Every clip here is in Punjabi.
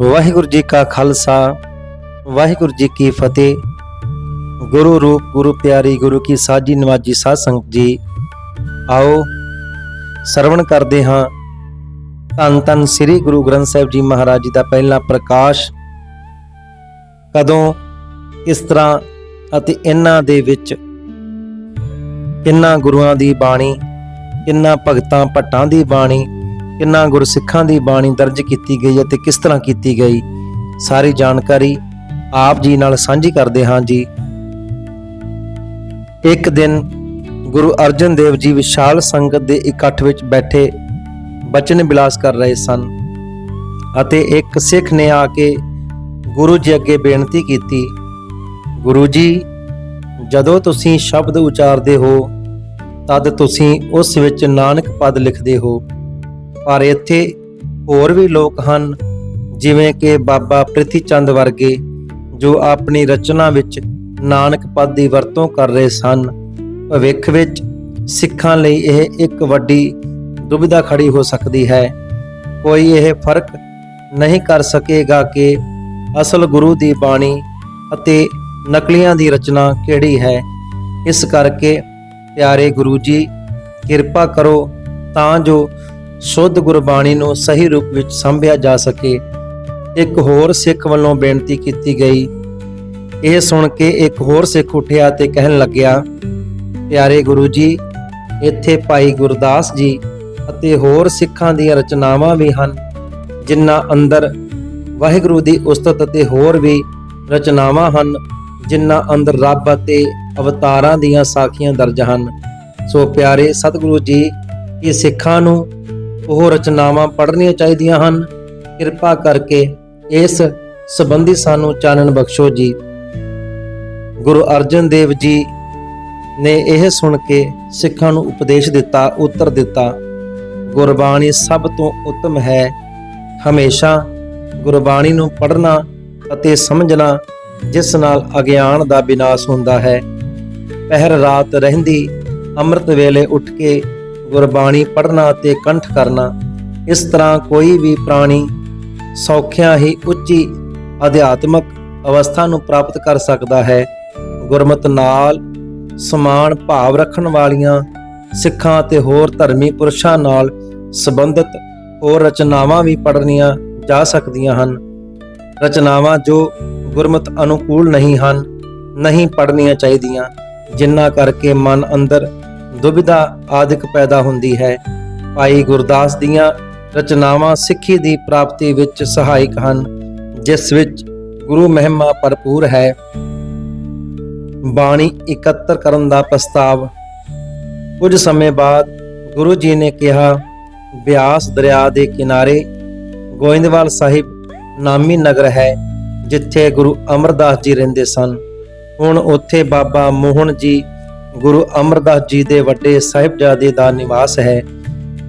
ਵਾਹਿਗੁਰੂ ਜੀ ਕਾ ਖਾਲਸਾ, ਵਾਹਿਗੁਰੂ ਜੀ ਕੀ ਫਤਿਹ। ਗੁਰੂ ਰੂਪ, ਗੁਰੂ ਪਿਆਰੀ, ਗੁਰੂ ਕੀ ਸਾਜੀ ਨਵਾਜੀ ਸਾਧ ਸੰਗਤ ਜੀ, ਆਓ ਸਰਵਣ ਕਰਦੇ ਹਾਂ। ਧੰਨ ਧੰਨ ਸ੍ਰੀ ਗੁਰੂ ਗ੍ਰੰਥ ਸਾਹਿਬ ਜੀ ਮਹਾਰਾਜ ਜੀ ਦਾ ਪਹਿਲਾ ਪ੍ਰਕਾਸ਼। ਕਦੋਂ ਇਸ ਤਰ੍ਹਾਂ ਅਤੇ ਇਹਨਾਂ ਦੇ ਵਿੱਚ ਕਿੰਨਾ ਗੁਰੂਆਂ ਦੀ ਬਾਣੀ, ਕਿੰਨਾ ਭਗਤਾਂ ਭੱਟਾਂ ਦੀ ਬਾਣੀ ਕਿੰਨਾ ਗੁਰਸਿੱਖਾਂ ਦੀ ਬਾਣੀ ਦਰਜ ਕੀਤੀ ਗਈ ਅਤੇ ਕਿਸ ਤਰ੍ਹਾਂ ਕੀਤੀ ਗਈ, ਸਾਰੀ ਜਾਣਕਾਰੀ ਆਪ ਜੀ ਨਾਲ ਸਾਂਝੀ ਕਰਦੇ ਹਾਂ ਜੀ। ਇੱਕ ਦਿਨ ਗੁਰੂ ਅਰਜਨ ਦੇਵ ਜੀ ਵਿਸ਼ਾਲ ਸੰਗਤ ਦੇ ਇਕੱਠ ਵਿੱਚ ਬੈਠੇ ਬਚਨ ਬਿਲਾਸ ਕਰ ਰਹੇ ਸਨ ਅਤੇ ਇੱਕ ਸਿੱਖ ਨੇ ਆ ਕੇ ਗੁਰੂ ਜੀ ਅੱਗੇ ਬੇਨਤੀ ਕੀਤੀ, ਗੁਰੂ ਜੀ, ਜਦੋਂ ਤੁਸੀਂ ਸ਼ਬਦ ਉਚਾਰਦੇ ਹੋ, ਤਦ ਤੁਸੀਂ ਉਸ ਵਿੱਚ ਨਾਨਕ ਪਦ ਲਿਖਦੇ ਹੋ। ਪਰ ਇੱਥੇ ਹੋਰ ਵੀ ਲੋਕ ਹਨ, ਜਿਵੇਂ ਕਿ ਬਾਬਾ ਪ੍ਰਿਥੀ ਚੰਦ ਵਰਗੇ, ਜੋ ਆਪਣੀ ਰਚਨਾ ਵਿੱਚ ਨਾਨਕ ਪਦ ਦੀ ਵਰਤੋਂ ਕਰ ਰਹੇ ਸਨ। ਭਵਿੱਖ ਵਿੱਚ ਸਿੱਖਾਂ ਲਈ ਇਹ ਇੱਕ ਵੱਡੀ ਦੁਬਿਧਾ ਖੜੀ ਹੋ ਸਕਦੀ ਹੈ। ਕੋਈ ਇਹ ਫ਼ਰਕ ਨਹੀਂ ਕਰ ਸਕੇਗਾ ਕਿ ਅਸਲ ਗੁਰੂ ਦੀ ਬਾਣੀ ਅਤੇ ਨਕਲੀਆਂ ਦੀ ਰਚਨਾ ਕਿਹੜੀ ਹੈ। ਇਸ ਕਰਕੇ ਪਿਆਰੇ ਗੁਰੂ ਜੀ, ਕਿਰਪਾ ਕਰੋ ਤਾਂ ਜੋ ਸ਼ੁੱਧ ਗੁਰਬਾਣੀ ਨੂੰ ਸਹੀ ਰੂਪ ਵਿੱਚ ਸੰਭਿਆ ਜਾ ਸਕੇ। ਇੱਕ ਹੋਰ ਸਿੱਖ ਵੱਲੋਂ ਬੇਨਤੀ ਕੀਤੀ ਗਈ। ਇਹ ਸੁਣ ਕੇ ਇੱਕ ਹੋਰ ਸਿੱਖ ਉੱਠਿਆ ਤੇ ਕਹਿਣ ਲੱਗਿਆ, ਪਿਆਰੇ ਗੁਰੂ ਜੀ, ਇੱਥੇ ਭਾਈ ਗੁਰਦਾਸ ਜੀ ਅਤੇ ਹੋਰ ਸਿੱਖਾਂ ਦੀਆਂ ਰਚਨਾਵਾਂ ਵੀ ਹਨ, ਜਿਨ੍ਹਾਂ ਅੰਦਰ ਵਾਹਿਗੁਰੂ ਦੀ ਉਸਤਤ ਅਤੇ ਹੋਰ ਵੀ ਰਚਨਾਵਾਂ ਹਨ, ਜਿਨ੍ਹਾਂ ਅੰਦਰ ਰੱਬ ਅਤੇ ਅਵਤਾਰਾਂ ਦੀਆਂ ਸਾਖੀਆਂ ਦਰਜ ਹਨ। ਸੋ ਪਿਆਰੇ ਸਤਿਗੁਰੂ ਜੀ, ਇਹ ਸਿੱਖਾਂ ਨੂੰ ਉਹ ਰਚਨਾਵਾਂ ਪੜ੍ਹਨੀਆਂ ਚਾਹੀਦੀਆਂ ਹਨ। ਕਿਰਪਾ ਕਰਕੇ ਇਸ ਸੰਬੰਧੀ ਸਾਨੂੰ ਚਾਨਣ ਬਖਸ਼ੋ ਜੀ। ਗੁਰੂ ਅਰਜਨ ਦੇਵ ਜੀ ਨੇ ਇਹ ਸੁਣ ਕੇ ਸਿੱਖਾਂ ਨੂੰ ਉਪਦੇਸ਼ ਦਿੱਤਾ, ਉੱਤਰ ਦਿੱਤਾ, ਗੁਰਬਾਣੀ ਸਭ ਤੋਂ ਉੱਤਮ ਹੈ। ਹਮੇਸ਼ਾ ਗੁਰਬਾਣੀ ਨੂੰ ਪੜ੍ਹਨਾ ਅਤੇ ਸਮਝਣਾ ਜਿਸ ਨਾਲ ਅਗਿਆਨ ਦਾ ਵਿਨਾਸ਼ ਹੁੰਦਾ ਹੈ। ਪਹਿਰ ਰਾਤ ਰਹਿੰਦੀ, ਅੰਮ੍ਰਿਤ ਵੇਲੇ ਉੱਠ ਕੇ ਗੁਰਬਾਣੀ ਪੜ੍ਹਨਾ ਅਤੇ ਕੰਠ ਕਰਨਾ, ਇਸ ਤਰ੍ਹਾਂ ਕੋਈ ਵੀ ਪ੍ਰਾਣੀ ਸੌਖਿਆਂ ਹੀ ਉੱਚੀ ਅਧਿਆਤਮਕ ਅਵਸਥਾ ਨੂੰ ਪ੍ਰਾਪਤ ਕਰ ਸਕਦਾ ਹੈ। ਗੁਰਮਤ ਨਾਲ ਸਮਾਨ ਭਾਵ ਰੱਖਣ ਵਾਲੀਆਂ ਸਿੱਖਾਂ ਅਤੇ ਹੋਰ ਧਰਮੀ ਪੁਰਸ਼ਾਂ ਨਾਲ ਸੰਬੰਧਿਤ ਹੋਰ ਰਚਨਾਵਾਂ ਵੀ ਪੜ੍ਹਨੀਆਂ ਜਾ ਸਕਦੀਆਂ ਹਨ। ਰਚਨਾਵਾਂ ਜੋ ਗੁਰਮਤ ਅਨੁਕੂਲ ਨਹੀਂ ਹਨ, ਨਹੀਂ ਪੜ੍ਹਨੀਆਂ ਚਾਹੀਦੀਆਂ, ਜਿੰਨਾ ਕਰਕੇ ਮਨ ਅੰਦਰ ਦੁਬਿਧਾ ਆਦਿਕ ਪੈਦਾ ਹੁੰਦੀ ਹੈ। ਭਾਈ ਗੁਰਦਾਸ ਦੀਆਂ ਰਚਨਾਵਾਂ ਸਿੱਖੀ ਦੀ ਪ੍ਰਾਪਤੀ ਵਿੱਚ ਸਹਾਇਕ ਹਨ, ਜਿਸ ਵਿੱਚ ਗੁਰੂ ਮਹਿਮਾ ਭਰਪੂਰ ਹੈ। ਬਾਣੀ ਇਕੱਤਰ ਕਰਨ ਦਾ ਪ੍ਰਸਤਾਵ, ਕੁਝ ਸਮੇਂ ਬਾਅਦ ਗੁਰੂ ਜੀ ਨੇ ਕਿਹਾ, ਬਿਆਸ ਦਰਿਆ ਦੇ ਕਿਨਾਰੇ ਗੋਇੰਦਵਾਲ ਸਾਹਿਬ ਨਾਮੀ ਨਗਰ ਹੈ, ਜਿੱਥੇ ਗੁਰੂ ਅਮਰਦਾਸ ਜੀ ਰਹਿੰਦੇ ਸਨ। ਹੁਣ ਉੱਥੇ ਬਾਬਾ ਮੋਹਨ ਜੀ ਗੁਰੂ ਅਮਰਦਾਸ ਜੀ ਦੇ ਵੱਡੇ ਸਾਹਿਬਜ਼ਾਦੇ ਦਾ ਨਿਵਾਸ ਹੈ,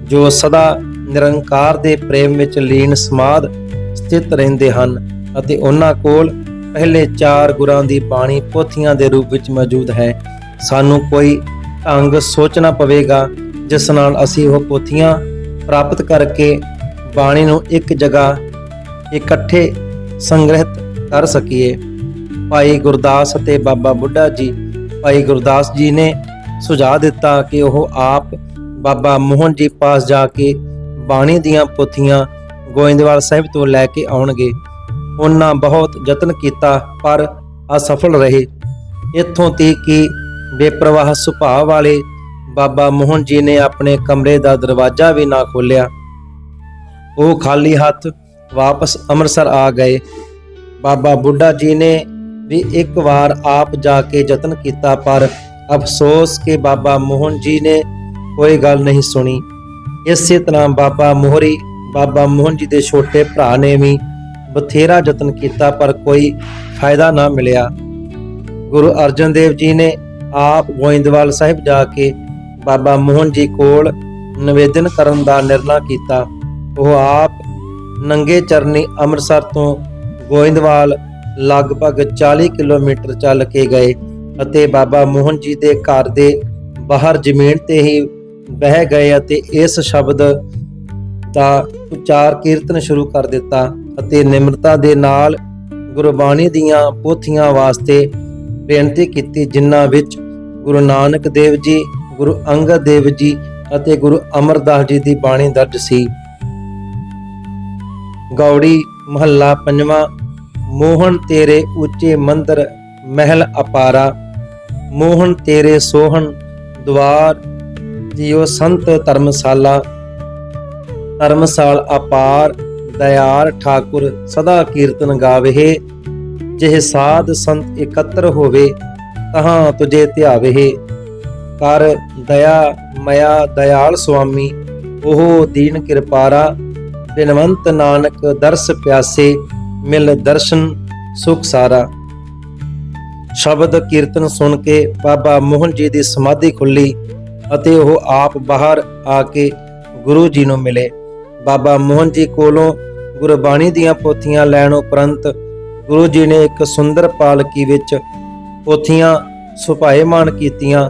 ਜੋ ਸਦਾ ਨਿਰੰਕਾਰ ਦੇ ਪ੍ਰੇਮ ਵਿੱਚ ਲੀਨ ਸਮਾਧ ਸਥਿਤ ਰਹਿੰਦੇ ਹਨ ਅਤੇ ਉਹਨਾਂ ਕੋਲ ਪਹਿਲੇ ਚਾਰ ਗੁਰਾਂ ਦੀ ਬਾਣੀ ਪੋਥੀਆਂ ਦੇ ਰੂਪ ਵਿੱਚ ਮੌਜੂਦ ਹੈ। ਸਾਨੂੰ ਕੋਈ ਢੰਗ ਸੋਚਣਾ ਪਵੇਗਾ, ਜਿਸ ਨਾਲ ਅਸੀਂ ਉਹ ਪੋਥੀਆਂ ਪ੍ਰਾਪਤ ਕਰਕੇ ਬਾਣੀ ਨੂੰ ਇੱਕ ਜਗ੍ਹਾ ਇਕੱਠੇ ਸੰਗ੍ਰਹਿਤ ਕਰ ਸਕੀਏ। ਭਾਈ ਗੁਰਦਾਸ ਅਤੇ ਬਾਬਾ ਬੁੱਢਾ ਜੀ ਭਾਈ ਗੁਰਦਾਸ ਜੀ ਨੇ ਸੁਝਾਅ ਦਿੱਤਾ ਕਿ ਉਹ ਆਪ ਬਾਬਾ ਮੋਹਨ ਜੀ ਪਾਸ ਜਾ ਕੇ ਬਾਣੀ ਦੀਆਂ ਪੋਥੀਆਂ ਗੋਇੰਦਵਾਲ ਸਾਹਿਬ ਤੋਂ ਲੈ ਕੇ ਆਉਣਗੇ। ਉਹਨਾਂ ਬਹੁਤ ਯਤਨ ਕੀਤਾ, ਪਰ ਅਸਫਲ ਰਹੇ। ਇੱਥੋਂ ਤੀਕ ਕਿ ਬੇਪਰਵਾਹ ਸੁਭਾਅ ਵਾਲੇ ਬਾਬਾ ਮੋਹਨ ਜੀ ਨੇ ਆਪਣੇ ਕਮਰੇ ਦਾ ਦਰਵਾਜ਼ਾ ਵੀ ਨਾ ਖੋਲ੍ਹਿਆ। ਉਹ ਖਾਲੀ ਹੱਥ ਵਾਪਸ ਅੰਮ੍ਰਿਤਸਰ ਆ ਗਏ। ਬਾਬਾ ਬੁੱਢਾ ਜੀ ਨੇ ਵੀ ਇੱਕ ਵਾਰ ਆਪ ਜਾ ਕੇ ਯਤਨ ਕੀਤਾ, ਪਰ ਅਫਸੋਸ ਕਿ ਬਾਬਾ ਮੋਹਨ ਜੀ ਨੇ ਕੋਈ ਗੱਲ ਨਹੀਂ ਸੁਣੀ। ਇਸੇ ਤਰ੍ਹਾਂ ਬਾਬਾ ਮੋਹਰੀ, ਬਾਬਾ ਮੋਹਨ ਜੀ ਦੇ ਛੋਟੇ ਭਰਾ ਨੇ ਵੀ ਬਥੇਰਾ ਯਤਨ ਕੀਤਾ, ਪਰ ਕੋਈ ਫਾਇਦਾ ਨਾ ਮਿਲਿਆ। ਗੁਰੂ ਅਰਜਨ ਦੇਵ ਜੀ ਨੇ ਆਪ ਗੋਇੰਦਵਾਲ ਸਾਹਿਬ ਜਾ ਕੇ ਬਾਬਾ ਮੋਹਨ ਜੀ ਕੋਲ ਨਿਵੇਦਨ ਕਰਨ ਦਾ ਨਿਰਣਾ ਕੀਤਾ। ਉਹ ਆਪ ਨੰਗੇ ਚਰਨੀ ਅੰਮ੍ਰਿਤਸਰ ਤੋਂ ਗੋਇੰਦਵਾਲ ਲਗਭਗ 40 ਕਿਲੋਮੀਟਰ ਚੱਲ ਕੇ ਗਏ ਅਤੇ ਬਾਬਾ ਮੋਹਨ ਜੀ ਦੇ ਘਰ ਦੇ ਬਾਹਰ ਜ਼ਮੀਨ ਤੇ ਹੀ ਬਹਿ ਗਏ ਅਤੇ ਇਸ ਸ਼ਬਦ ਦਾ ਉਚਾਰ ਕੀਰਤਨ ਸ਼ੁਰੂ ਕਰ ਦਿੱਤਾ ਅਤੇ ਨਿਮਰਤਾ ਦੇ ਨਾਲ ਗੁਰਬਾਣੀ ਦੀਆਂ ਪੋਥੀਆਂ ਵਾਸਤੇ ਬੇਨਤੀ ਕੀਤੀ, ਜਿਨ੍ਹਾਂ ਵਿੱਚ ਗੁਰੂ ਨਾਨਕ ਦੇਵ ਜੀ, ਗੁਰੂ ਅੰਗਦ ਦੇਵ ਜੀ ਅਤੇ ਗੁਰੂ ਅਮਰਦਾਸ ਜੀ ਦੀ ਬਾਣੀ ਦਰਜ ਸੀ। ਗੌੜੀ ਮਹੱਲਾ ਪੰਜਵਾਂ ਮੋਹਨ ਤੇਰੇ ਉੱਚੇ ਮੰਦਰ ਮਹਿਲ ਅਪਾਰਾ, ਮੋਹਨ ਤੇਰੇ ਸੋਹਣ ਦਵਾਰ, ਜਿਉ ਸੰਤ ਧਰਮਸ਼ਾਲਾ, ਧਰਮਸਾਲ ਅਪਾਰ, ਦਇਆਰ ਠਾਕੁਰ ਸਦਾ ਕੀਰਤਨ ਗਾਵੇਹੇ, ਜਿਹ ਸਾਧ ਸੰਤ ਇਕੱਤਰ ਹੋਵੇ, ਤਹਾਂ ਤੁਝੇ ਧਿਆਵੇਹੇ। ਕਰ ਦਇਆ ਮਇਆ ਦਇਆਲ ਸੁਆਮੀ, ਉਹ ਦੀਨ ਕਿਰਪਾਰਾ, ਬਿਨਵੰਤ ਨਾਨਕ ਦਰਸ ਪਿਆਸੇ ਮਿਲ ਦਰਸ਼ਨ, ਸੁਖ ਸਾਰਾ। ਸ਼ਬਦ ਕੀਰਤਨ ਸੁਣ ਕੇ ਬਾਬਾ ਮੋਹਨ ਜੀ ਦੀ ਸਮਾਧੀ ਖੁੱਲੀ ਅਤੇ ਉਹ ਆਪ ਬਾਹਰ ਆ ਕੇ ਗੁਰੂ ਜੀ ਨੂੰ ਮਿਲੇ। ਬਾਬਾ ਮੋਹਨ ਜੀ ਕੋਲੋਂ ਗੁਰਬਾਣੀ ਦੀਆਂ ਪੋਥੀਆਂ ਲੈਣ ਉਪਰੰਤ ਗੁਰੂ ਜੀ ਨੇ ਇੱਕ ਸੁੰਦਰ ਪਾਲਕੀ ਵਿੱਚ ਪੋਥੀਆਂ ਸੁਭਾਏਮਾਨ ਕੀਤੀਆਂ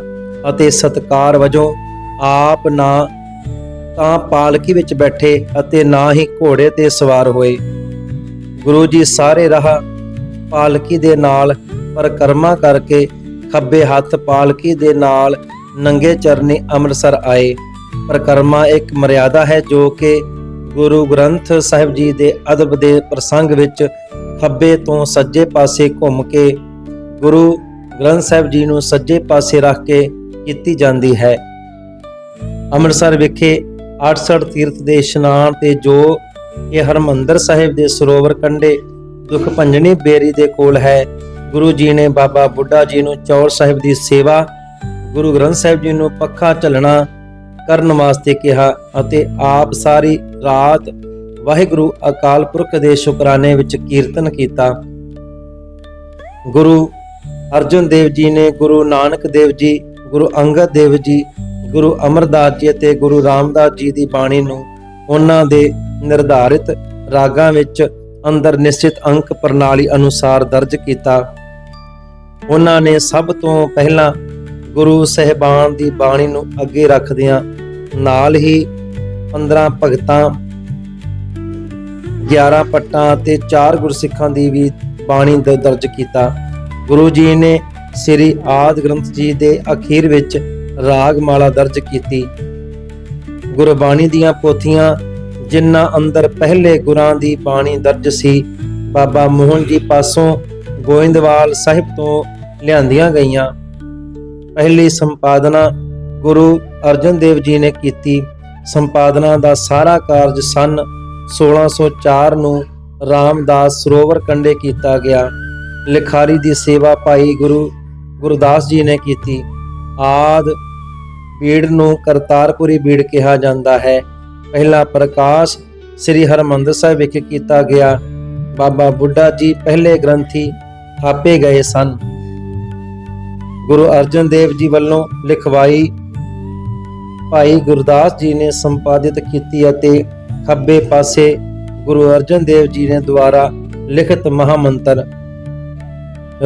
ਅਤੇ ਸਤਕਾਰ ਵਜੋਂ ਆਪ ਨਾ ਤਾਂ ਪਾਲਕੀ ਵਿੱਚ ਬੈਠੇ ਅਤੇ ਨਾ ਹੀ ਘੋੜੇ ਤੇ ਸਵਾਰ ਹੋਏ। ਗੁਰੂ ਜੀ ਸਾਰੇ ਰਾਹ ਪਾਲਕੀ ਦੇ ਨਾਲ ਪਰਕਰਮਾ ਕਰਕੇ ਖੱਬੇ ਹੱਥ ਪਾਲਕੀ ਦੇ ਨਾਲ ਨੰਗੇ ਚਰਨੀ ਅੰਮ੍ਰਿਤਸਰ ਆਏ। ਪਰਕਰਮਾ ਇੱਕ ਮਰਿਆਦਾ ਹੈ ਜੋ ਕਿ ਗੁਰੂ ਗ੍ਰੰਥ ਸਾਹਿਬ ਜੀ ਦੇ ਅਦਬ ਦੇ ਪ੍ਰਸੰਗ ਵਿੱਚ ਖੱਬੇ ਤੋਂ ਸੱਜੇ ਪਾਸੇ ਘੁੰਮ ਕੇ ਗੁਰੂ ਗ੍ਰੰਥ ਸਾਹਿਬ ਜੀ ਨੂੰ ਸੱਜੇ ਪਾਸੇ ਰੱਖ ਕੇ ਕੀਤੀ ਜਾਂਦੀ ਹੈ। ਅੰਮ੍ਰਿਤਸਰ ਵਿਖੇ 68 ਤੀਰਥ ਦੇ ਇਸ਼ਨਾਨ ਤੇ ਜੋ ਇਹ ਹਰਮੰਦਰ ਸਾਹਿਬ ਦੇ ਸਰੋਵਰ ਕੰਢੇ, ਦੁਖ ਭੰਜਣੀ ਬੇਰੀ ਦੇ ਕੋਲ ਹੈ। ਗੁਰੂ ਜੀ ਨੇ ਬਾਬਾ ਬੁੱਢਾ ਜੀ ਨੂੰ ਚੌਰ ਸਾਹਿਬ ਦੀ ਸੇਵਾ, ਗੁਰੂ ਗ੍ਰੰਥ ਸਾਹਿਬ ਜੀ ਨੂੰ ਪੱਖਾ ਝੱਲਣਾ ਕਰਨ ਵਾਸਤੇ ਕਿਹਾ ਅਤੇ ਆਪ ਸਾਰੀ ਰਾਤ ਵਾਹਿਗੁਰੂ ਅਕਾਲ ਪੁਰਖ ਦੇ ਸ਼ੁਕਰਾਨੇ ਵਿੱਚ ਕੀਰਤਨ ਕੀਤਾ। ਗੁਰੂ ਅਰਜਨ ਦੇਵ ਜੀ ਨੇ ਗੁਰੂ ਨਾਨਕ ਦੇਵ ਜੀ, ਗੁਰੂ ਅੰਗਦ ਦੇਵ ਜੀ, ਗੁਰੂ ਅਮਰਦਾਸ ਜੀ ਅਤੇ ਗੁਰੂ ਰਾਮਦਾਸ ਜੀ ਦੀ ਬਾਣੀ ਨੂੰ ਉਹਨਾਂ ਦੇ ਨਿਰਧਾਰਿਤ ਰਾਗਾਂ ਵਿੱਚ ਅੰਦਰ ਨਿਸ਼ਚਿਤ ਅੰਕ ਪ੍ਰਣਾਲੀ ਅਨੁਸਾਰ ਦਰਜ ਕੀਤਾ। ਉਹਨਾਂ ਨੇ ਸਭ ਤੋਂ ਪਹਿਲਾਂ ਗੁਰੂ ਸਹਿਬਾਨ ਦੀ ਬਾਣੀ ਨੂੰ ਅੱਗੇ ਰੱਖਦਿਆਂ ਨਾਲ ਹੀ 15 ਭਗਤਾਂ 11 ਪੱਟਾਂ ਅਤੇ 4 ਗੁਰਸਿੱਖਾਂ ਦੀ ਵੀ ਬਾਣੀ ਦ- ਦਰਜ ਕੀਤਾ। ਗੁਰੂ ਜੀ ਨੇ ਸ੍ਰੀ ਆਦ ਗ੍ਰੰਥ ਜੀ ਦੇ ਅਖੀਰ ਵਿੱਚ ਰਾਗ ਮਾਲਾ ਦਰਜ ਕੀਤੀ। ਗੁਰਬਾਣੀ ਦੀਆਂ ਪੋਥੀਆਂ ਜਿਨ੍ਹਾਂ ਅੰਦਰ ਪਹਿਲੇ ਗੁਰਾਂ ਦੀ ਬਾਣੀ ਦਰਜ ਸੀ, ਬਾਬਾ ਮੋਹਨ ਜੀ ਪਾਸੋਂ ਗੋਇੰਦਵਾਲ ਸਾਹਿਬ ਤੋਂ ਲਿਆਂਦੀਆਂ ਗਈਆਂ। ਪਹਿਲੀ ਸੰਪਾਦਨਾ ਗੁਰੂ ਅਰਜਨ ਦੇਵ ਜੀ ਨੇ ਕੀਤੀ। ਸੰਪਾਦਨਾ ਦਾ ਸਾਰਾ ਕਾਰਜ ਸਨ 1604 ਨੂੰ ਰਾਮਦਾਸ ਸਰੋਵਰ ਕੰਡੇ ਕੀਤਾ ਗਿਆ। ਲਿਖਾਰੀ ਦੀ ਸੇਵਾ ਭਾਈ ਗੁਰੂ ਗੁਰਦਾਸ ਜੀ ਨੇ ਕੀਤੀ। ਆਦ ਬੀੜ ਨੂੰ ਕਰਤਾਰਪੁਰੀ ਬੀੜ ਕਿਹਾ ਜਾਂਦਾ ਹੈ। ਪਹਿਲਾ ਪ੍ਰਕਾਸ਼ ਸ੍ਰੀ ਹਰਮੰਦਰ ਸਾਹਿਬ ਵਿਖੇ ਕੀਤਾ ਗਿਆ। ਬਾਬਾ ਬੁੱਢਾ ਜੀ ਪਹਿਲੇ ਗ੍ਰੰਥੀ ਥਾਪੇ ਗਏ ਸਨ। ਗੁਰੂ ਅਰਜਨ ਦੇਵ ਜੀ ਵੱਲੋਂ ਲਿਖਵਾਈ ਭਾਈ ਗੁਰਦਾਸ ਜੀ ਨੇ ਸੰਪਾਦਿਤ ਕੀਤੀ ਅਤੇ ਖੱਬੇ ਪਾਸੇ ਗੁਰੂ ਅਰਜਨ ਦੇਵ ਜੀ ਨੇ ਦੁਆਰਾ ਲਿਖਿਤ ਮਹਾਮੰਤਰ।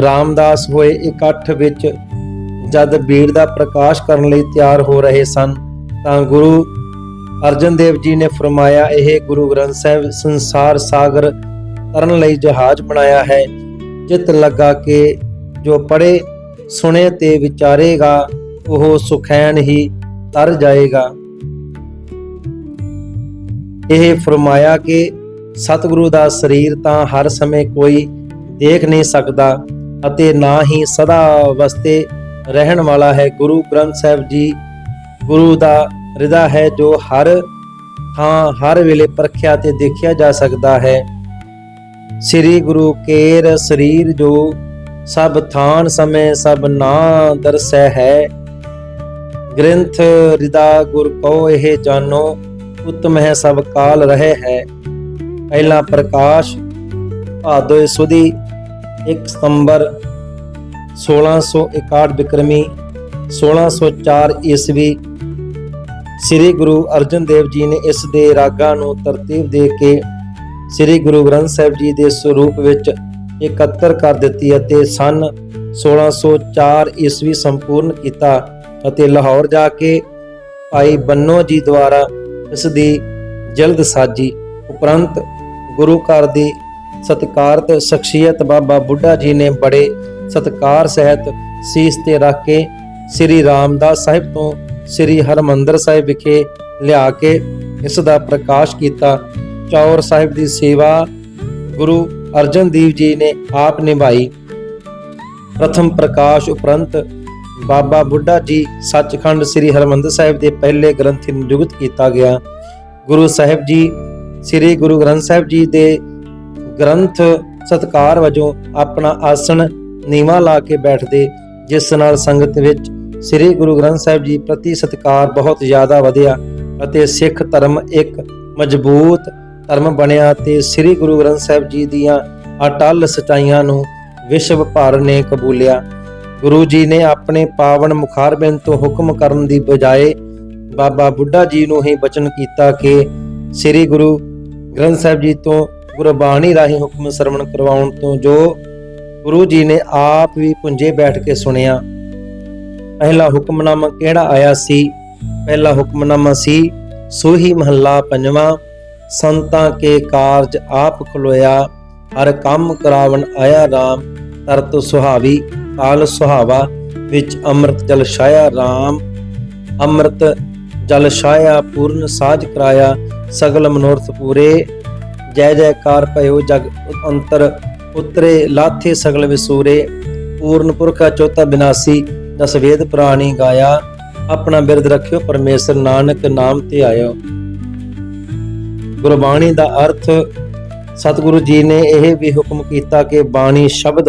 ਰਾਮਦਾਸ ਹੋਏ ਇਕੱਠ ਵਿੱਚ ਜਦ ਬੀੜ ਦਾ ਪ੍ਰਕਾਸ਼ ਕਰਨ ਲਈ ਤਿਆਰ ਹੋ ਰਹੇ ਸਨ, ਤਾਂ ਗੁਰੂ ਅਰਜਨ ਦੇਵ ਜੀ ਨੇ ਫਰਮਾਇਆ, ਇਹ ਗੁਰੂ ਗ੍ਰੰਥ ਸਾਹਿਬ ਸੰਸਾਰ ਸਾਗਰ ਤਰਨ ਲਈ ਜਹਾਜ਼ ਬਣਾਇਆ ਹੈ। ਜਿਤ ਲੱਗਾ ਕਿ ਜੋ ਪੜੇ ਸੁਣੇ ਤੇ ਵਿਚਾਰੇਗਾ, ਉਹ ਸੁਖੈਨ ਹੀ ਤਰ ਜਾਏਗਾ। ਇਹ ਫਰਮਾਇਆ ਕਿ ਸਤਿਗੁਰੂ ਦਾ ਸਰੀਰ ਤਾਂ ਹਰ ਸਮੇਂ ਕੋਈ ਦੇਖ ਨਹੀਂ ਸਕਦਾ ਅਤੇ ਨਾ ਹੀ ਸਦਾ ਵਸਤੇ ਰਹਿਣ ਵਾਲਾ ਹੈ। ਗੁਰੂ ਗ੍ਰੰਥ ਸਾਹਿਬ ਜੀ, ਗੁਰੂ ਦਾ ਹਿਰਦਾ ਹੈ ਜੋ ਹਰ ਥਾਂ, ਹਰ ਵੇਲੇ ਪਰਖਿਆ ਤੇ ਦੇਖਿਆ ਜਾ ਸਕਦਾ ਹੈ। ਸ੍ਰੀ ਗੁਰੂ ਕੇਰ ਸਰੀਰ ਜੋ ਸਭ ਥਾਨ ਸਮੇ ਸਭ ਨਾ ਦਰਸੈ ਹੈ। ਗ੍ਰੰਥ ਹਿਰਦਾ ਗੁਰ ਕੋ ਇਹ ਜਾਨੋ ਉਤਮ ਹੈ ਸਭ ਕਾਲ ਰਹੇ ਹੈ। ਪਹਿਲਾ ਪ੍ਰਕਾਸ਼ ਭਾਦੋਏ ਸੁਦੀ 1 ਸਤੰਬਰ 1661 ਬਿਕਰਮੀ 1604 ਈਸਵੀ ਸ੍ਰੀ ਗੁਰੂ ਅਰਜਨ ਦੇਵ ਜੀ ਨੇ ਇਸ ਦੇ ਰਾਗਾਂ ਨੂੰ ਤਰਤੀਬ ਦੇ ਕੇ ਸ੍ਰੀ ਗੁਰੂ ਗ੍ਰੰਥ ਸਾਹਿਬ ਜੀ ਦੇ ਸਰੂਪ ਵਿੱਚ ਇਕੱਤਰ ਕਰ ਦਿੱਤੀ ਅਤੇ ਸਨ 1604 ਈਸਵੀ ਸੰਪੂਰਨ ਕੀਤਾ ਅਤੇ ਲਾਹੌਰ ਜਾ ਕੇ ਭਾਈ ਬੰਨੋ ਜੀ ਦੁਆਰਾ ਇਸ ਦੀ ਜਲਦ ਸਾਜੀ। ਉਪਰੰਤ ਗੁਰੂ ਘਰ ਦੀ ਸਤਿਕਾਰਤ ਸ਼ਖਸੀਅਤ ਬਾਬਾ ਬੁੱਢਾ ਜੀ ਨੇ ਬੜੇ ਸਤਿਕਾਰ ਸਹਿਤ ਸੀਸ ਤੇ ਰੱਖ ਕੇ ਸ੍ਰੀ ਰਾਮਦਾਸ ਸਾਹਿਬ ਤੋਂ ਸ੍ਰੀ ਹਰਮੰਦਰ ਸਾਹਿਬ ਵਿਖੇ ਲਿਆ ਕੇ ਇਸ ਦਾ ਪ੍ਰਕਾਸ਼ ਕੀਤਾ। ਚੌਰ ਸਾਹਿਬ ਦੀ ਸੇਵਾ ਗੁਰੂ ਅਰਜਨ ਦੇਵ ਜੀ ਨੇ ਆਪ ਨਿਭਾਈ। ਪ੍ਰਥਮ ਪ੍ਰਕਾਸ਼ ਉਪਰੰਤ ਬਾਬਾ ਬੁੱਢਾ ਜੀ ਸੱਚਖੰਡ ਸ੍ਰੀ ਹਰਮੰਦਰ ਸਾਹਿਬ ਦੇ ਪਹਿਲੇ ਗ੍ਰੰਥੀ ਨਿਯੁਕਤ ਕੀਤਾ ਗਿਆ। ਗੁਰੂ ਸਾਹਿਬ ਜੀ, ਸ੍ਰੀ ਗੁਰੂ ਗ੍ਰੰਥ ਸਾਹਿਬ ਜੀ ਦੇ ਗ੍ਰੰਥ ਸਤਕਾਰ ਵਜੋਂ ਆਪਣਾ ਆਸਣ ਨੀਵਾ ਲਾ ਕੇ ਬੈਠਦੇ, ਜਿਸ ਨਾਲ ਸੰਗਤ ਵਿੱਚ ਸ੍ਰੀ ਗੁਰੂ ਗ੍ਰੰਥ ਸਾਹਿਬ ਜੀ ਪ੍ਰਤੀ ਸਤਕਾਰ ਬਹੁਤ ਜ਼ਿਆਦਾ ਵਧਿਆ ਅਤੇ ਸਿੱਖ ਧਰਮ ਇੱਕ ਮਜ਼ਬੂਤ ਧਰਮ ਬਣਿਆ ਤੇ ਸ੍ਰੀ ਗੁਰੂ ਗ੍ਰੰਥ ਸਾਹਿਬ ਜੀ ਦੀਆਂ ਅਟਲ ਸਚਾਈਆਂ ਨੂੰ ਵਿਸ਼ਵ ਭਰ ਨੇ ਕਬੂਲਿਆ। ਗੁਰੂ ਜੀ ਨੇ ਆਪਣੇ ਪਾਵਨ ਮੁਖਾਰਬਿੰਦ ਤੋਂ ਹੁਕਮ ਕਰਨ ਦੀ ਬਜਾਏ ਬਾਬਾ ਬੁੱਢਾ ਜੀ ਨੂੰ ਹੀ ਬਚਨ ਕੀਤਾ ਕਿ ਸ੍ਰੀ ਗੁਰੂ ਗ੍ਰੰਥ ਸਾਹਿਬ ਜੀ ਤੋਂ ਗੁਰਬਾਣੀ ਰਾਹੀਂ ਹੁਕਮ ਸਰਵਣ ਕਰਵਾਉਣ ਤੋਂ ਜੋ ਗੁਰੂ ਜੀ ਨੇ ਆਪ ਵੀ ਪੁੰਜੇ ਬੈਠ ਕੇ ਸੁਣਿਆ ਪਹਿਲਾ ਹੁਕਮਨਾਮਾ ਕਿਹੜਾ ਆਇਆ ਸੀ? ਪਹਿਲਾ ਹੁਕਮਨਾਮਾ ਸੀ, ਸੋਹੀ ਮਹੱਲਾ ਪੰਜਵਾਂ, ਸੰਤਾਂ ਕੇ ਕਾਰਜ ਆਪ ਖਲੋਇਆ, ਹਰ ਕੰਮ ਕਰਾਵਣ ਆਇਆ RAM ਤਰਤ ਸੁਹਾਵੀ, ਕਾਲ ਸੁਹਾਵਾ, ਵਿੱਚ ਅੰਮ੍ਰਿਤ ਜਲ ਛਾਇਆ RAM ਅੰਮ੍ਰਿਤ ਜਲ ਛਾਇਆ ਪੂਰਨ ਸਾਜ ਕਰਾਇਆ, ਸਗਲ ਮਨੋਰਥ ਪੂਰੇ। ਜੈ ਜੈਕਾਰ ਭਇਓ ਜਗ ਅੰਤਰ, ਉਤਰੇ ਲਾਥੇ ਸਗਲ ਵਿਸੂਰੇ। ਪੂਰਨ ਪੁਰਖਾ ਚੌਥਾ ਬਿਨਾਸੀ ਦਸ ਵੇਦ ਪ੍ਰਾਣੀ ਗਾਇਆ, ਆਪਣਾ ਬਿਰਦ ਰੱਖਿਓ, ਪਰਮੇਸ਼ਰ ਨਾਨਕ ਨਾਮ ਤੇ ਆਇਓ। ਗੁਰਬਾਣੀ ਦਾ ਅਰਥ, ਸਤਿਗੁਰੂ ਜੀ ਨੇ ਇਹ ਵੀ ਹੁਕਮ ਕੀਤਾ ਕਿ ਬਾਣੀ ਸ਼ਬਦ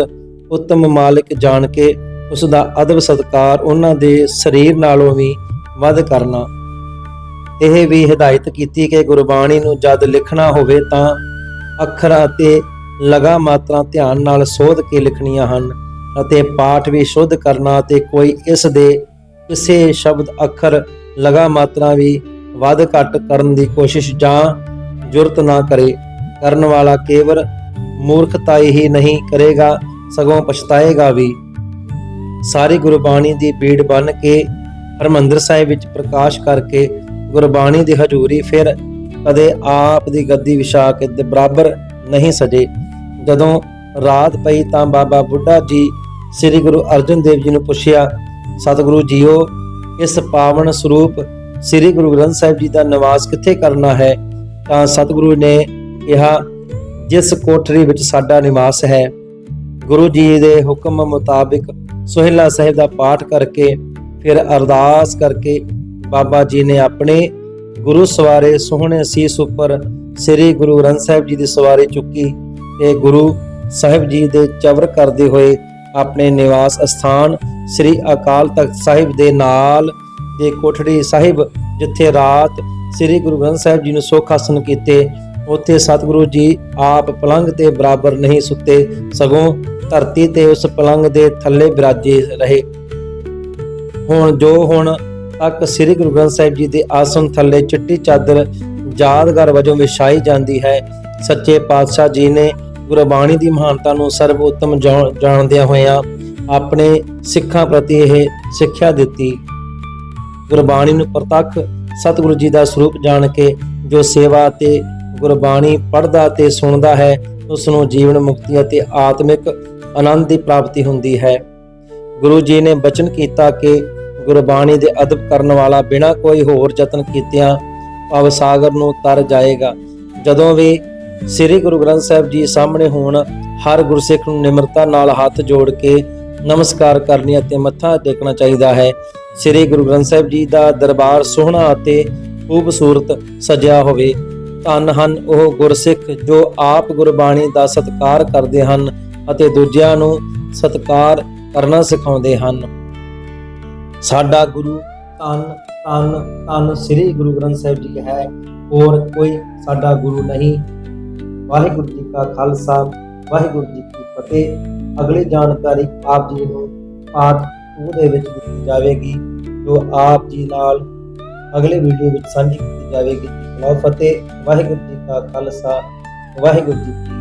ਉੱਤਮ ਮਾਲਿਕ ਜਾਣ ਕੇ ਉਸ ਦਾ ਅਦਬ ਸਤਕਾਰ ਉਹਨਾਂ ਦੇ ਸਰੀਰ ਨਾਲੋਂ ਵੀ ਵੱਧ ਕਰਨਾ। ਇਹ ਵੀ ਹਦਾਇਤ ਕੀਤੀ ਕਿ ਗੁਰਬਾਣੀ ਨੂੰ ਜਦ ਲਿਖਣਾ ਹੋਵੇ ਤਾਂ ਅੱਖਰਾਂ ਤੇ ਲਗਾ ਮਾਤਰਾ ਧਿਆਨ ਨਾਲ ਸੋਧ ਕੇ ਲਿਖਣੀਆਂ ਹਨ। ਅਤੇ ਪਾਠ ਵੀ ਸ਼ੁੱਧ ਕਰਨਾ ਤੇ ਕੋਈ ਇਸ ਦੇ ਕਿਸੇ ਸ਼ਬਦ ਅੱਖਰ ਲਗਾ ਮਾਤਰਾ ਵੀ ਵੱਧ ਘੱਟ ਕਰਨ ਦੀ ਕੋਸ਼ਿਸ਼ ਜਾਂ ਜੁਰਤ ਨਾ ਕਰੇ। ਕਰਨ ਵਾਲਾ ਕੇਵਲ ਮੂਰਖਤਾਈ ਹੀ ਨਹੀਂ ਕਰੇਗਾ, ਸਗੋਂ ਪਛਤਾਏਗਾ ਵੀ। ਸਾਰੀ ਗੁਰਬਾਣੀ ਦੀ ਬੀੜ ਬਨ ਕੇ ਹਰਮੰਦਰ ਸਾਹਿਬ ਵਿੱਚ ਪ੍ਰਕਾਸ਼ ਕਰਕੇ ਗੁਰਬਾਣੀ ਦੀ ਹਜ਼ੂਰੀ ਫਿਰ ਕਦੇ ਆਪ ਦੀ ਗੱਦੀ ਵਿਛਾ ਕੇ ਦੇ ਬਰਾਬਰ ਨਹੀਂ ਸਜੇ। ਜਦੋਂ ਰਾਤ ਪਈ ਤਾਂ ਬਾਬਾ ਬੁੱਢਾ ਜੀ ਸ੍ਰੀ ਗੁਰੂ ਅਰਜਨ ਦੇਵ ਜੀ ਨੂੰ ਪੁੱਛਿਆ, ਸਤਿਗੁਰੂ ਜੀਓ, ਇਸ ਪਾਵਨ ਸਰੂਪ ਸ੍ਰੀ ਗੁਰੂ ਗ੍ਰੰਥ ਸਾਹਿਬ ਜੀ ਦਾ ਨਿਵਾਸ ਕਿੱਥੇ ਕਰਨਾ ਹੈ? ਤਾਂ ਸਤਿਗੁਰੂ ਨੇ ਕਿਹਾ, ਜਿਸ ਕੋਠਰੀ ਵਿੱਚ ਸਾਡਾ ਨਿਵਾਸ ਹੈ, ਗੁਰੂ ਜੀ ਦੇ ਹੁਕਮ ਮੁਤਾਬਿਕ ਸੁਹਿਲਾ ਸਾਹਿਬ ਦਾ ਪਾਠ ਕਰਕੇ ਫਿਰ ਅਰਦਾਸ ਕਰਕੇ ਬਾਬਾ ਜੀ ਨੇ ਆਪਣੇ ਗੁਰੂ ਸਵਾਰੇ ਸੋਹਣੇ ਸੀਸ ਉੱਪਰ ਸ੍ਰੀ ਗੁਰੂ ਗ੍ਰੰਥ ਸਾਹਿਬ ਜੀ ਦੀ ਸਵਾਰੀ ਚੁੱਕੀ ਤੇ ਗੁਰੂ ਸਾਹਿਬ ਜੀ ਦੇ ਚਵਰ ਕਰਦੇ ਹੋਏ ਆਪਣੇ ਨਿਵਾਸ ਸਥਾਨ ਸ੍ਰੀ ਅਕਾਲ ਤਖਤ ਸਾਹਿਬ ਦੇ ਨਾਲ ਦੇ ਕੋਠੜੀ ਸਾਹਿਬ, ਜਿੱਥੇ ਰਾਤ ਸ੍ਰੀ ਗੁਰੂ ਗ੍ਰੰਥ ਸਾਹਿਬ ਜੀ ਨੂੰ ਸੁੱਖ ਆਸਨ ਕੀਤੇ, ਉੱਥੇ ਸਤਿਗੁਰੂ ਜੀ ਆਪ ਪਲੰਗ ਤੇ ਬਰਾਬਰ ਨਹੀਂ ਸੁੱਤੇ, ਸਗੋਂ ਧਰਤੀ ਤੇ ਉਸ ਪਲੰਗ ਦੇ ਥੱਲੇ ਬਿਰਾਜੇ ਰਹੇ। ਹੁਣ ਜੋ ਹੁਣ ਤੱਕ ਸ੍ਰੀ ਗੁਰੂ ਗ੍ਰੰਥ ਸਾਹਿਬ ਜੀ ਦੇ ਆਸਨ ਥੱਲੇ ਚਿੱਟੀ ਚਾਦਰ ਯਾਦਗਾਰ ਵਜੋਂ ਵਿਛਾਈ ਜਾਂਦੀ ਹੈ, ਸੱਚੇ ਪਾਤਸ਼ਾਹ ਜੀ ਨੇ ਗੁਰਬਾਣੀ ਦੀ ਮਹਾਨਤਾ ਨੂੰ ਸਰਵਉੱਤਮ ਜਾਣ- ਜਾਣਦਿਆਂ ਹੋਇਆਂ ਆਪਣੇ ਸਿੱਖਾਂ ਪ੍ਰਤੀ ਇਹ ਸਿੱਖਿਆ ਦਿੱਤੀ। ਗੁਰਬਾਣੀ ਨੂੰ ਪ੍ਰਤੱਖ ਸਤਿਗੁਰੂ ਜੀ ਦਾ ਸਰੂਪ ਜਾਣ ਕੇ ਜੋ ਸੇਵਾ ਤੇ ਗੁਰਬਾਣੀ ਪੜ੍ਹਦਾ ਤੇ ਸੁਣਦਾ ਹੈ, ਉਸ ਨੂੰ ਜੀਵਨ ਮੁਕਤੀ ਅਤੇ ਆਤਮਿਕ ਆਨੰਦ ਦੀ ਪ੍ਰਾਪਤੀ ਹੁੰਦੀ ਹੈ। ਗੁਰੂ ਜੀ ਨੇ ਬਚਨ ਕੀਤਾ ਕਿ ਗੁਰਬਾਣੀ ਦੇ ਅਦਬ ਕਰਨ ਵਾਲਾ ਬਿਨਾਂ ਕੋਈ ਹੋਰ ਯਤਨ ਕੀਤਿਆਂ ਭਵ ਸਾਗਰ ਨੂੰ ਤਰ ਜਾਏਗਾ। ਜਦੋਂ ਵੀ ਸ੍ਰੀ ਗੁਰੂ ਗ੍ਰੰਥ ਸਾਹਿਬ ਜੀ ਸਾਹਮਣੇ ਹੋਣ, ਹਰ ਗੁਰਸਿੱਖ ਨੂੰ ਨਿਮਰਤਾ ਨਾਲ ਹੱਥ ਜੋੜ ਕੇ ਨਮਸਕਾਰ ਕਰਨੀ ਅਤੇ ਮੱਥਾ ਟੇਕਣਾ ਚਾਹੀਦਾ ਹੈ। ਸ੍ਰੀ ਗੁਰੂ ਗ੍ਰੰਥ ਸਾਹਿਬ ਜੀ ਦਾ ਦਰਬਾਰ ਸੋਹਣਾ ਅਤੇ ਖੂਬਸੂਰਤ ਸਜਿਆ ਹੋਵੇ, ਧੰਨ ਹਨ ਉਹ ਗੁਰਸਿੱਖ ਜੋ ਆਪ ਗੁਰਬਾਣੀ ਦਾ ਸਤਿਕਾਰ ਕਰਦੇ ਹਨ ਅਤੇ ਦੂਜਿਆਂ ਨੂੰ ਸਤਿਕਾਰ ਕਰਨਾ ਸਿਖਾਉਂਦੇ ਹਨ। ਸਾਡਾ ਗੁਰੂ ਧੰਨ ਧੰਨ ਧੰਨ ਸ੍ਰੀ ਗੁਰੂ ਗ੍ਰੰਥ ਸਾਹਿਬ ਜੀ ਹੈ, ਹੋਰ ਕੋਈ ਸਾਡਾ ਗੁਰੂ ਨਹੀਂ। ਵਾਹਿਗੁਰੂ ਜੀ ਕਾ ਖਾਲਸਾ, ਵਾਹਿਗੁਰੂ ਜੀ ਕੀ ਫਤਿਹ। ਅਗਲੀ ਜਾਣਕਾਰੀ ਆਪ ਜੀ ਨੂੰ ਪਾਠ 2 ਦੇ ਵਿੱਚ ਦਿੱਤੀ ਜਾਵੇਗੀ, ਜੋ ਆਪ ਜੀ ਨਾਲ ਅਗਲੇ ਵੀਡੀਓ ਵਿੱਚ ਸਾਂਝੀ ਕੀਤੀ ਜਾਵੇਗੀ। ਜੀ ਫਤਿਹ, ਵਾਹਿਗੁਰੂ ਜੀ ਕਾ ਖਾਲਸਾ, ਵਾਹਿਗੁਰੂ ਜੀ ਕੀ